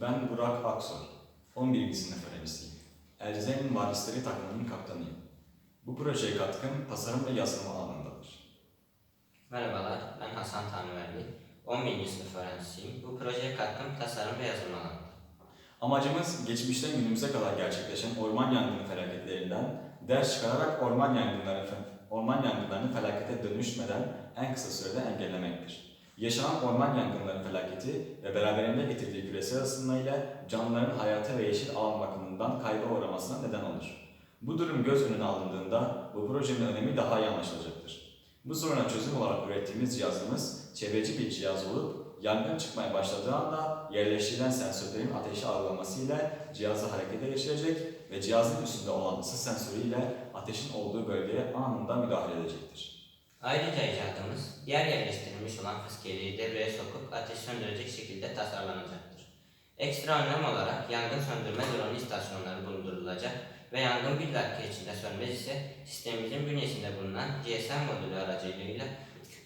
Ben Burak Aksoy. 11. sınıf öğrencisiyim. Elzem Varisleri takımının kaptanıyım. Bu projeye katkım tasarım ve yazılım alanındadır. Merhabalar, ben Hasan Tanrıverdi. 11. sınıf öğrencisiyim. Bu projeye katkım tasarım ve yazılım alanı. Amacımız geçmişten günümüze kadar gerçekleşen orman yangını felaketlerinden ders çıkararak orman yangınları orman yangınlarını felakete dönüşmeden en kısa sürede engellemektir. Yaşanan orman yangınları felaketi ve beraberinde getirdiği küresel ısınma ile canlıların hayata ve yeşil alan bakımından kayba uğramasına neden olur. Bu durum göz önüne alındığında bu projenin önemi daha iyi anlaşılacaktır. Bu soruna çözüm olarak ürettiğimiz cihazımız çevreci bir cihaz olup yangın çıkmaya başladığı anda yerleştirilen sensörlerin ateşi algılaması ile cihazı harekete geçirecek ve cihazın üstünde olan ısı sensörü ile ateşin olduğu bölgeye anında müdahale edecektir. Ayrıca icadımız diğer yerleştirilmiş olan fıskiyeleri devreye sokup ateş söndürecek şekilde tasarlanacaktır. Ekstra önlem olarak yangın söndürme drone istasyonları bulundurulacak ve yangın bir dakika içinde sönmez ise sistemimizin bünyesinde bulunan GSM modülü aracılığıyla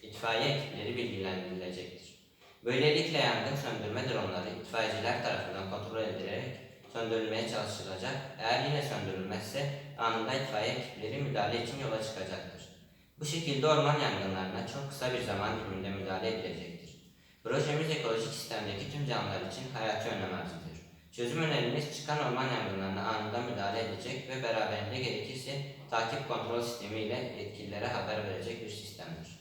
itfaiye ekipleri bilgilendirilecektir. Böylelikle yangın söndürme dronları itfaiyeciler tarafından kontrol edilerek söndürülmeye çalışılacak. Eğer yine söndürülmezse anında itfaiye ekipleri müdahale için yola çıkacaktır. Bu şekilde orman yangınlarına çok kısa bir zaman diliminde müdahale edilecektir. Projemiz ekolojik sistemdeki tüm canlılar için hayati önem arz. Çözüm önerimiz çıkan orman yangınlarına anında müdahale edecek ve beraberinde gerekirse takip kontrol sistemi ile yetkililere haber verecek bir sistemdir.